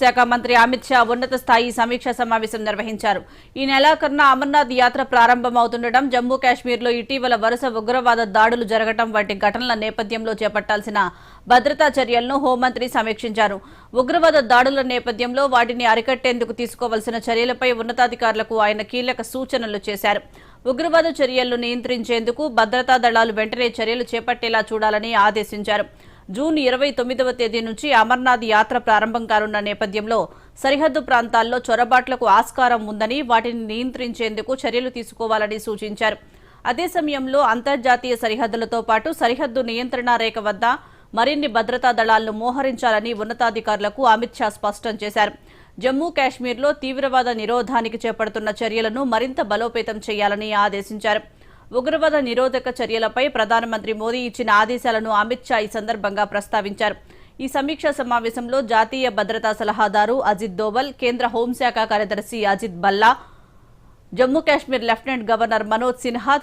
శాఖ మంత్రి అమిత్ షా ఉన్నత స్థాయి సమీక్ష సమావేశం నిర్వహించారు. ఈ నెలాఖరున అమర్నాథ్ యాత్ర ప్రారంభమవుతుండటం జమ్మూ కాశ్మీర్లో ఇటీవల వరుస ఉగ్రవాద దాడులు జరగటం వంటి ఘటనల నేపథ్యంలో చేపట్టాల్సిన భద్రతా చర్యలను హోంమంత్రి సమీక్షించారు. ఉగ్రవాద దాడుల నేపథ్యంలో వాటిని అరికట్టేందుకు తీసుకోవాల్సిన చర్యలపై ఉన్నతాధికారులకు ఆయన కీలక సూచనలు చేశారు. ఉగ్రవాద చర్యలను నియంత్రించేందుకు భద్రతా దళాలు వెంటనే చర్యలు చేపట్టేలా చూడాలని ఆదేశించారు. జూన్ ఇరవై తొమ్మిదవ తేదీ నుంచి అమర్నాథ్ యాత్ర ప్రారంభం కానున్న నేపథ్యంలో సరిహద్దు ప్రాంతాల్లో చొరబాట్లకు ఆస్కారం ఉందని వాటిని నియంత్రించేందుకు చర్యలు తీసుకోవాలని సూచించారు. అదే సమయంలో అంతర్జాతీయ సరిహద్దులతో పాటు సరిహద్దు నియంత్రణ రేఖ వద్ద మరిన్ని భద్రతా దళాలను మోహరించాలని ఉన్నతాధికారులకు అమిత్ షా స్పష్టం చేశారు. జమ్మూ కాశ్మీర్లో తీవ్రవాద నిరోధానికి చేపడుతున్న చర్యలను మరింత బలోపేతం చేయాలని ఆదేశించారు. ఉగ్రవాద నిరోధక చర్యలపై ప్రధానమంత్రి మోదీ ఇచ్చిన ఆదేశాలను అమిత్ షా ఈ సందర్భంగా ప్రస్తావించారు. ఈ సమీక్షా సమావేశంలో జాతీయ భద్రతా సలహాదారు అజిత్ దోవల్ కేంద్ర హోంశాఖ కార్యదర్శి అజిత్ బల్లా జమ్మూ కాశ్మీర్ లెఫ్టినెంట్ గవర్నర్ మనోజ్ సిన్హా